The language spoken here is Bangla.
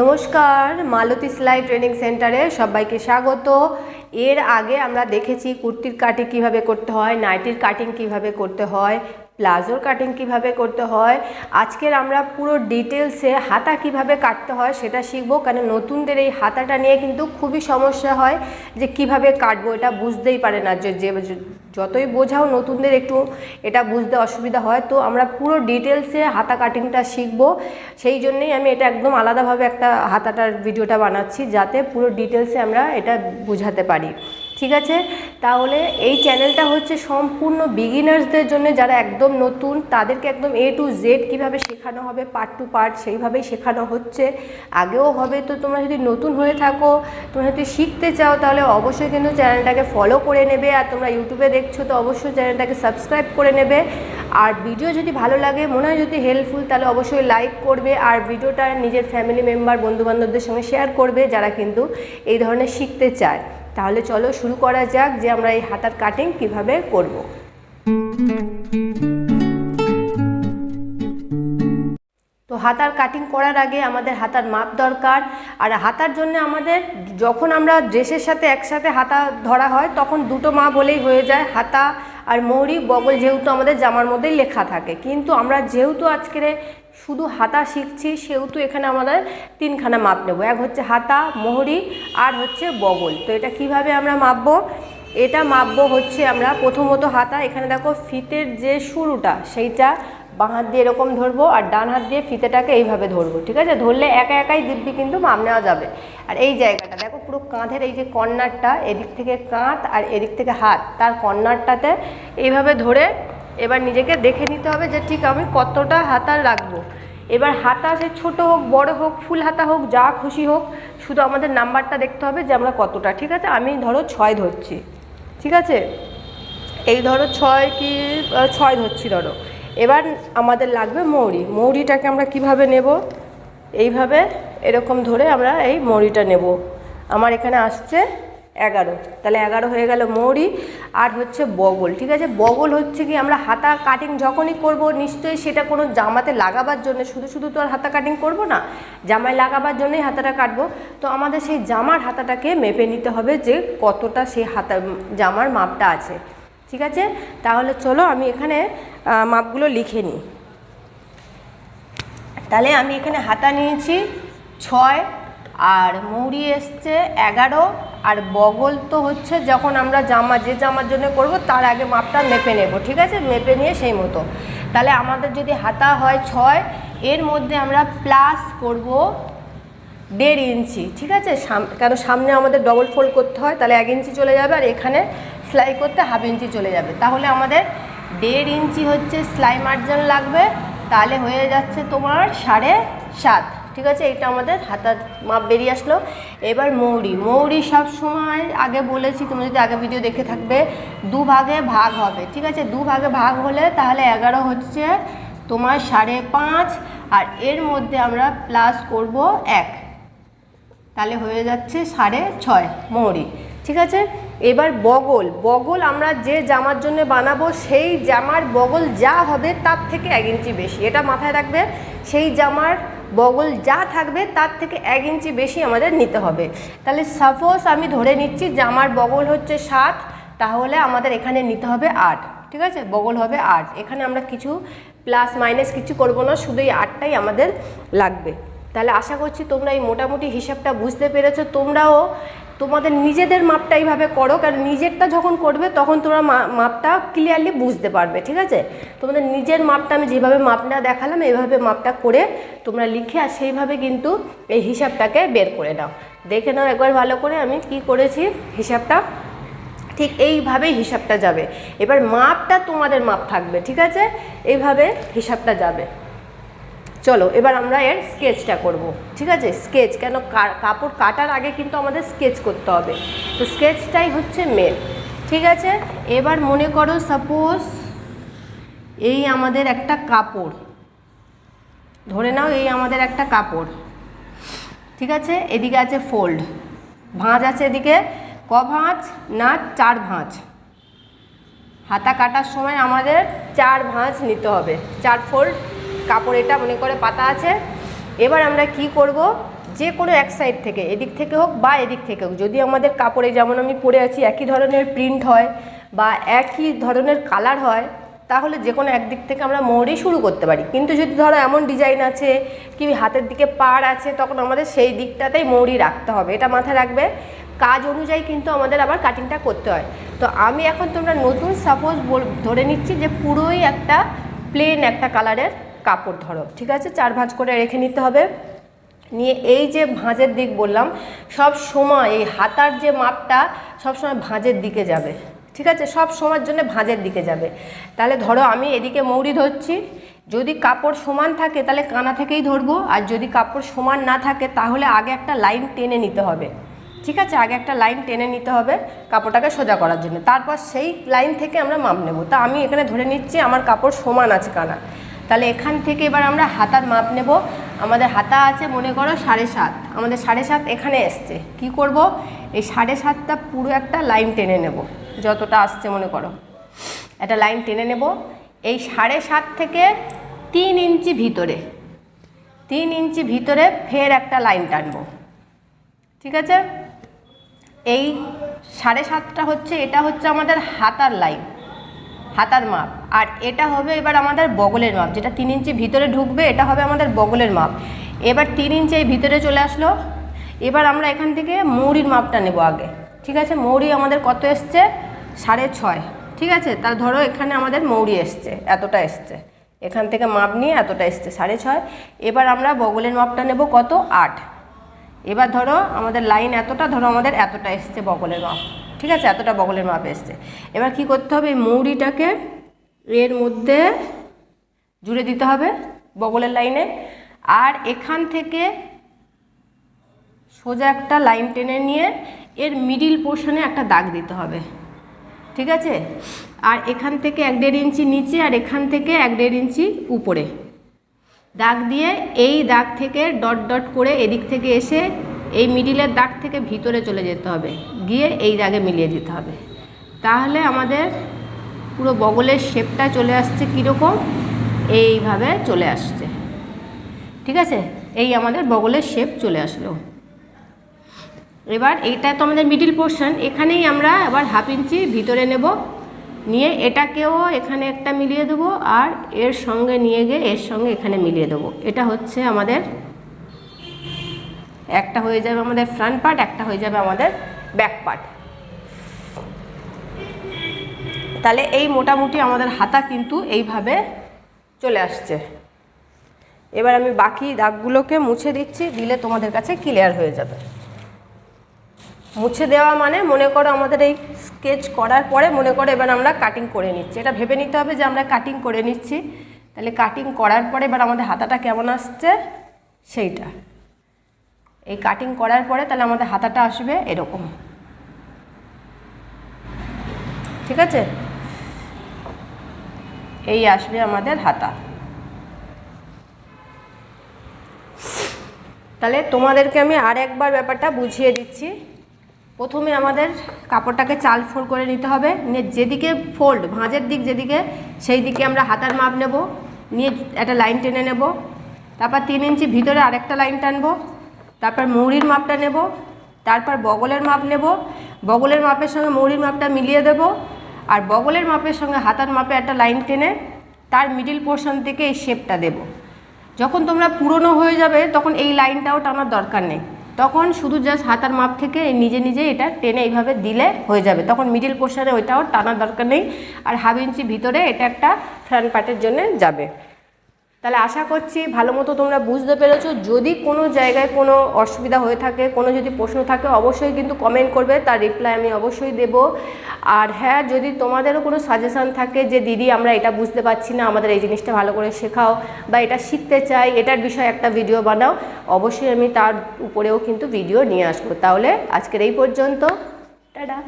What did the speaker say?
নমস্কার, মালতী সেলাই ট্রেনিং সেন্টারে সবাইকে স্বাগত। এর আগে আমরা দেখেছি কুর্তির কাটিং কীভাবে করতে হয়, নাইটির কাটিং কীভাবে করতে হয়, প্লাজোর কাটিং কীভাবে করতে হয়। আজকের আমরা পুরো ডিটেলসে হাতা কীভাবে কাটতে হয় সেটা শিখব কারণ নতুনদের এই হাতাটা নিয়ে কিন্তু খুবই সমস্যা হয় যে কীভাবে কাটবো এটা বুঝতেই পারে না যে যতই বোঝাও নতুনদের একটু এটা বুঝতে অসুবিধা হয়, তো আমরা পুরো ডিটেলসে হাতা কাটিংটা শিখব। সেই জন্যই আমি এটা একদম আলাদাভাবে একটা হাতাটার ভিডিওটা বানাচ্ছি, যাতে পুরো ডিটেলসে আমরা এটা বোঝাতে পারি। ঠিক আছে? তাহলে এই চ্যানেলটা হচ্ছে সম্পূর্ণ বিগিনার্সদের জন্য যারা একদম নতুন, তাদেরকে একদম এ টু জেড কীভাবে শেখানো হবে পার্ট টু পার্ট সেইভাবেই শেখানো হচ্ছে। আগেও হবে, তো তোমরা যদি নতুন হয়ে থাকো, তোমরা যদি শিখতে চাও, তাহলে অবশ্যই কিন্তু চ্যানেলটাকে ফলো করে নেবে। আর তোমরা ইউটিউবে দেখছ, তো অবশ্যই চ্যানেলটাকে সাবস্ক্রাইব করে নেবে। আর ভিডিও যদি ভালো লাগে, মনে হয় যদি হেল্পফুল তাহলে অবশ্যই লাইক করবে। আর ভিডিওটা নিজের ফ্যামিলি মেম্বার বন্ধুবান্ধবদের সঙ্গে শেয়ার করবে, যারা কিন্তু এই ধরনের শিখতে চায়। তাহলে চলো শুরু করা যাক যে আমরা এই হাতার কাটিং কীভাবে করব। তো হাতার কাটিং করার আগে আমাদের হাতার মাপ দরকার আর হাতার জন্য আমাদের যখন আমরা ড্রেসের সাথে একসাথে হাতা ধরা হয়, তখন দুটো মাপ বলেই হয়ে যায়, হাতা আর মৌরি, বগল যেহেতু আমাদের জামার মধ্যেই লেখা থাকে কিন্তু আমরা যেহেতু আজকের শুধু হাতা শিখছি, সেহেতু এখানে আমাদের তিনখানা মাপ নেব। এক হচ্ছে হাতা, মোহরি, আর হচ্ছে বগল। তো এটা কীভাবে আমরা মাপবো? এটা মাপবো হচ্ছে আমরা প্রথমত হাতা, এখানে দেখো ফিতের যে শুরুটা, সেইটা বাঁ হাত দিয়ে এরকম ধরবো আর ডান হাত দিয়ে ফিতেটাকে এইভাবে ধরবো, ঠিক আছে? ধরলে একা একাই দিব্যি কিন্তু মাপ নেওয়া যাবে। আর এই জায়গাটা, দেখো পুরো কাঁধের এই যে কর্নারটা, এদিক থেকে কাঁধ আর এদিক থেকে হাত, তার কর্নারটাতে এইভাবে ধরে এবার নিজেকে দেখে নিতে হবে যে ঠিক আমি কতটা হাতা রাখব। এবার হাতা সে ছোটো হোক, বড় হোক, ফুল হাতা হোক, যা খুশি হোক, শুধু আমাদের নাম্বারটা দেখতে হবে যে আমরা কতটা। ঠিক আছে? আমি ধরো ছয় ধরছি। ঠিক আছে? এই ধরো ছয় কি ছয় ধরছি ধরো। এবার আমাদের লাগবে মৌরি। মৌরিটাকে আমরা কীভাবে নেব? এইভাবে এরকম ধরে আমরা এই মৌরিটা নেব। আমার এখানে আসছে এগারো। তাহলে এগারো হয়ে গেল মৌরি আর হচ্ছে বগল, ঠিক আছে? বগল হচ্ছে কি আমরা হাতা কাটিং যখনই করব নিশ্চয়ই সেটা কোনো জামাতে লাগাবার জন্য, শুধু শুধু তো আর হাতা কাটিং করব না, জামায় লাগাবার জন্যই হাতাটা কাটবো। তো আমাদের সেই জামার হাতাটাকে মেপে নিতে হবে যে কতটা সেই হাতা, জামার মাপটা আছে, ঠিক আছে? তাহলে চলো আমি এখানে মাপগুলো লিখে নিই। তাহলে আমি এখানে হাতা নিয়েছি ছয় আর মুড়ি এসছে এগারো, আর বগল তো হচ্ছে যখন আমরা জামা, যে জামার জন্য করব তার আগে মাপটা মেপে নেব, ঠিক আছে? মেপে নিয়ে সেই মতো। তাহলে আমাদের যদি হাতা হয় ছয়, এর মধ্যে আমরা প্লাস করব দেড় ইঞ্চি, ঠিক আছে? কেন সামনে আমাদের ডবল ফোল্ড করতে হয়, তাহলে এক ইঞ্চি চলে যাবে, আর এখানে সেলাই করতে হাফ ইঞ্চি চলে যাবে। তাহলে আমাদের দেড় ইঞ্চি হচ্ছে সেলাই মার্জিন লাগবে, তাহলে হয়ে যাচ্ছে তোমার সাড়ে সাত। ঠিক আছে? এটা আমাদের হাতার মাপ বেরিয়ে আসলো। এবার মৌরি। মৌরি সব সময় আগে বলেছি, তুমি যদি আগে ভিডিও দেখে থাকবে, দু ভাগে ভাগ হবে। ঠিক আছে? দু ভাগে ভাগ হলে তাহলে এগারো হচ্ছে তোমার সাড়ে পাঁচ, আর এর মধ্যে আমরা প্লাস করব এক। তাহলে হয়ে যাচ্ছে সাড়ে ছয় মৌরি। ঠিক আছে? এবার বগল। বগল আমরা যে জামার জন্য বানাবো, সেই জামার বগল যা হবে তার থেকে এক ইঞ্চি বেশি। এটা মাথায় রাখবে, সেই জামার বগল যা থাকবে তার থেকে এক ইঞ্চি বেশি আমাদের নিতে হবে। তাহলে সাপোজ আমি ধরে নিচ্ছি যে আমার বগল হচ্ছে সাত, তাহলে আমাদের এখানে নিতে হবে আট, ঠিক আছে? বগল হবে আট। এখানে আমরা কিছু প্লাস মাইনাস কিছু করব না, শুধু এই আটটাই আমাদের লাগবে। তাহলে আশা করছি তোমরা এই মোটামুটি হিসাবটা বুঝতে পেরেছ। তোমরাও তোমাদের নিজেদের মাপটা এইভাবে করো, কারণ নিজেরটা যখন করবে তখন তোমরা মাপটা ক্লিয়ারলি বুঝতে পারবে, ঠিক আছে? তোমাদের নিজের মাপটা আমি যেভাবে মাপটা দেখালাম এইভাবে মাপটা করে তোমরা লিখে আর সেইভাবে কিন্তু এই হিসাবটাকে বের করে নাও। দেখে নাও একবার ভালো করে আমি কি করেছি, হিসাবটা। ঠিক এইভাবেই হিসাবটা যাবে। এবার মাপটা তোমাদের মাপ থাকবে, ঠিক আছে? এইভাবে হিসাবটা যাবে। চলো, এবার আমরা এর স্কেচটা করব, ঠিক আছে? স্কেচ কেন কাপড় কাটার আগে কিন্তু আমাদের স্কেচ করতে হবে। তো স্কেচটাই হচ্ছে মেন ঠিক আছে? এবার মনে করো সাপোজ এই আমাদের একটা কাপড়, ধরে নাও এই আমাদের একটা কাপড়, ঠিক আছে? এদিকে আছে ফোল্ড ভাঁজ আছে এদিকে, ক ভাঁজ না চার ভাঁজ? হাতা কাটার সময় আমাদের চার ভাঁজ নিতে হবে, চার ফোল্ড কাপড় এটা মনে করে পাতা আছে। এবার আমরা কি করব? যে কোনো এক সাইড থেকে, এদিক থেকে হোক বা এদিক থেকে হোক, যদি আমাদের কাপড়ে যেমন আমি পরে আছি, একই ধরনের প্রিন্ট হয় বা একই ধরনের কালার হয়, তাহলে যে কোনো একদিক থেকে আমরা মৌরি শুরু করতে পারি। কিন্তু যদি ধরো এমন ডিজাইন আছে কি হাতের দিকে পাড় আছে, তখন আমাদের সেই দিকটাতেই মৌরি রাখতে হবে, এটা মাথায় রাখবে। কাজ অনুযায়ী কিন্তু আমাদের আবার কাটিংটা করতে হয়। তো আমি এখন তোমরা নতুন সাপোজ ধরে নিচ্ছি যে পুরোই একটা প্লেন একটা কালারের কাপড় ধরো, ঠিক আছে? চার ভাঁজ করে রেখে নিতে হবে। নিয়ে এই যে ভাঁজের দিক বললাম, সব সময় এই হাতার যে মাপটা সব সময় ভাঁজের দিকে যাবে, ঠিক আছে? সব সময়ের জন্য ভাঁজের দিকে যাবে। তাহলে ধরো আমি এদিকে মৌরি ধরছি, যদি কাপড় সমান থাকে তাহলে কানা থেকেই ধরবো, আর যদি কাপড় সমান না থাকে তাহলে আগে একটা লাইন টেনে নিতে হবে, ঠিক আছে? আগে একটা লাইন টেনে নিতে হবে কাপড়টাকে সোজা করার জন্য। তারপর সেই লাইন থেকে আমরা মাপ নেব। তা আমি এখানে ধরে নিচ্ছি আমার কাপড় সমান আছে কানা। তাহলে এখান থেকে এবার আমরা হাতার মাপ নেব। আমাদের হাতা আছে মনে করো সাড়ে সাত। আমাদের সাড়ে সাত এখানে এসছে। কি করব? এই সাড়ে সাতটা পুরো একটা লাইন টেনে নেব। যতটা আসছে মনে করো। একটা লাইন টেনে নেব। এই সাড়ে সাত থেকে তিন ইঞ্চি ভিতরে, তিন ইঞ্চি ভিতরে ফের একটা লাইন টানবো। ঠিক আছে? এই সাড়ে সাতটা হচ্ছে, এটা হচ্ছে আমাদের হাতার লাইন। হাতার মাপ। আর এটা হবে এবার আমাদের বগলের মাপ, যেটা তিন ইঞ্চি ভিতরে ঢুকবে, এটা হবে আমাদের বগলের মাপ। এবার তিন ইঞ্চি এই ভিতরে চলে আসলো। এবার আমরা এখান থেকে মৌরির মাপটা নেব আগে। ঠিক আছে? মৌরি আমাদের কত এসছে? সাড়ে ছয়। ঠিক আছে? তার ধরো এখানে আমাদের মৌরি এসছে, এতটা এসছে। এখান থেকে মাপ নিয়ে এতটা এসছে, সাড়ে ছয়। এবার আমরা বগলের মাপটা নেব কত? আট। এবার ধরো আমাদের লাইন এতটা, ধরো আমাদের এতটা এসছে বগলের মাপ। ঠিক আছে? এতটা বগলের মাপ এসছে। এবার কি করতে হবে? এই মৌরিটাকে এর মধ্যে জুড়ে দিতে হবে বগলের লাইনে। আর এখান থেকে সোজা একটা লাইন টেনে নিয়ে এর মিডিল পোর্শনে একটা দাগ দিতে হবে। ঠিক আছে? আর এখান থেকে এক দেড় ইঞ্চি নিচে আর এখান থেকে এক দেড় ইঞ্চি উপরে। দাগ দিয়ে এই দাগ থেকে ডট ডট করে এদিক থেকে এসে এই মিডিলের দাগ থেকে ভিতরে চলে যেতে হবে। গিয়ে এই দাগে মিলিয়ে দিতে হবে। তাহলে আমাদের পুরো বগলের শেপটা চলে আসছে কীরকম? এইভাবে চলে আসছে। ঠিক আছে? এই আমাদের বগলের শেপ চলে আসলো। এবার এইটা তো আমাদের মিডিল পোর্শন। এখানেই আমরা আবার হাফ ইঞ্চি ভিতরে নেব। নিয়ে এটাকেও এখানে একটা মিলিয়ে দেবো আর এর সঙ্গে নিয়ে গিয়ে এর সঙ্গে এখানে মিলিয়ে দেবো। এটা হচ্ছে আমাদের একটা হয়ে যাবে আমাদের ফ্রন্ট পার্ট একটা হয়ে যাবে আমাদের ব্যাক পার্ট তাহলে এই মোটামুটি আমাদের হাতা কিন্তু এইভাবে চলে আসছে। এবার আমি বাকি দাগগুলোকে মুছে দিচ্ছি, দিলে তোমাদের কাছে ক্লিয়ার হয়ে যাবে। মুছে দেওয়া মানে মনে করো আমাদের এই স্কেচ করার পরে মনে করো এবার আমরা কাটিং করে নিচ্ছি। এটা ভেবে নিতে হবে যে আমরা কাটিং করে নিচ্ছি। তাহলে কাটিং করার পরে এবার আমাদের হাতাটা কেমন আসছে? সেইটা। এই কাটিং করার পরে তাহলে আমাদের হাতাটা আসবে এরকম। ঠিক আছে? এই আসবে আমাদের হাতা। তাহলে তোমাদেরকে আমি আর একবার ব্যাপারটা বুঝিয়ে দিচ্ছি। প্রথমে আমাদের কাপড়টাকে চাল ফোল্ড করে নিতে হবে। নিয়ে যেদিকে ফোল্ড ভাঁজের দিক যেদিকে, সেই দিকে আমরা হাতার মাপ নেব। নিয়ে একটা লাইন টেনে নেব। তারপর তিন ইঞ্চি ভিতরে আরেকটা লাইন টানবো। তারপর মৌরির মাপটা নেব, তারপর বগলের মাপ নেব, বগলের মাপের সঙ্গে মৌরির মাপটা মিলিয়ে দেব, আর বগলের মাপের সঙ্গে হাতার মাপে একটা লাইন টেনে তার মিডিল পোর্শন থেকে এই শেপটা দেব। যখন তোমরা পুরনো হয়ে যাবে, তখন এই লাইনটাও টানার দরকার নেই। তখন শুধু জাস্ট হাতার মাপ থেকে নিজে নিজে এটা টেনে এইভাবে দিলে হয়ে যাবে। তখন মিডিল পোর্শনে ওইটাও টানার দরকার নেই, আর হাফ ইঞ্চি ভিতরে এটা একটা ফ্রন্ট পার্টের জন্য যাবে। তাহলে আশা করছি ভালো মতো তোমরা বুঝতে পেরেছ। যদি কোনো জায়গায় কোনো অসুবিধা হয়ে থাকে, কোনো যদি প্রশ্ন থাকে, অবশ্যই কিন্তু কমেন্ট করবে, তার রিপ্লাই আমি অবশ্যই দেব। আর হ্যাঁ যদি তোমাদেরও কোনো সাজেশান থাকে যে, দিদি, আমরা এটা বুঝতে পারছি না, আমাদের এই জিনিসটা ভালো করে শেখাও বা এটা শিখতে চাই, এটার বিষয়ে একটা ভিডিও বানাও, অবশ্যই আমি তার উপরেও কিন্তু ভিডিও নিয়ে আসব। তাহলে আজকের এই পর্যন্ত। টাটা।